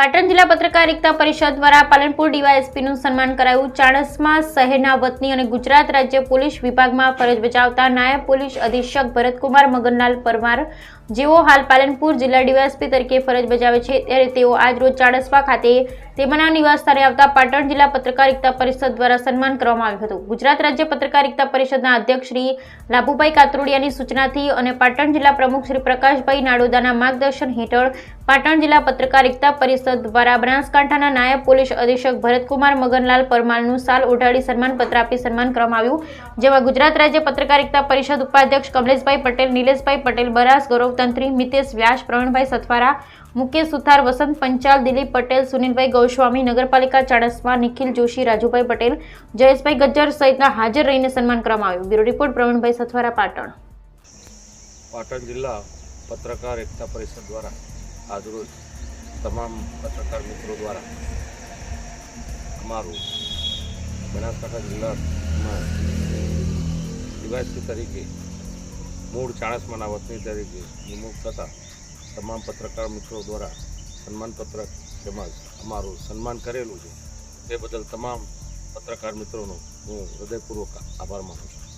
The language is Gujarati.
પાટણ જિલ્લા પત્રકાર એકતા પરિષદ દ્વારા પાલનપુર ડીવાયએસપીનું સન્માન કરાયું. ચાણસમાં શહેરના વતની અને ગુજરાત રાજ્ય પોલીસ વિભાગમાં ફરજ બજાવતા નાયબ પોલીસ અધિક્ષક ભરતકુમાર મગનલાલ પરમાર, જેઓ હાલ પાલનપુર જિલ્લા ડીવાયએસપી તરીકે ફરજ બજાવે છે, ત્યારે તેઓ આજરોજ ચાણસમા ખાતે તેમના નિવાસસ્થાને આવતા પાટણ જિલ્લા પત્રકારિતા પરિષદ દ્વારા સન્માન કરવામાં આવ્યું હતું. ગુજરાત રાજ્ય પત્રકારિતા પરિષદના અધ્યક્ષ શ્રી લાભુભાઈ કાતરોડિયાની સૂચનાથી અને પાટણ જિલ્લા પ્રમુખ શ્રી પ્રકાશભાઈ નાડોદાના માર્ગદર્શન હેઠળ પાટણ જિલ્લા પત્રકારિતા પરિષદ દ્વારા બનાસકાંઠાના નાયબ પોલીસ અધિક્ષક ભરતકુમાર મગનલાલ પરમારનું સાલ ઓઢાડી સન્માનપત્ર આપી સન્માન કરવામાં આવ્યું. જેમાં ગુજરાત રાજ્ય પત્રકારિતા પરિષદ ઉપાધ્યક્ષ કમલેશભાઈ પટેલ, નિલેશભાઈ પટેલ, બરાસ ગૌરવતંત્રી, મિતેશ વ્યાસ, પ્રવીણભાઈ સથવારા, મુકેશ સુથાર, વસંત પંચાલ, દિલીપ પટેલ, સુનિલભાઈ ગૌસ્વામી નગરપાલિકા ચાણસ્મા નિખિલ જોશી, રાજુભાઈ પટેલ, જયેશભાઈ ગજ્જર સહિતના હાજર રહીને સન્માન કરવામાં આવ્યું. Bureau report Pravinbhai Sathwara, Patan. Patan જિલ્લા પત્રકાર એકતા પરિષદ દ્વારા આજરોજ તમામ પત્રકાર મિત્રો દ્વારા અમારું બનાસકાંઠા જિલ્લામાં નિવાસી તરીકે, મૂળ ચાણસમાના વતની તરીકે નિમણૂક થતાં તમામ પત્રકાર મિત્રો દ્વારા સન્માનપત્ર તેમજ અમારું સન્માન કરેલું છે. તે બદલ તમામ પત્રકાર મિત્રોનો હું હૃદયપૂર્વક આભાર માનું છું.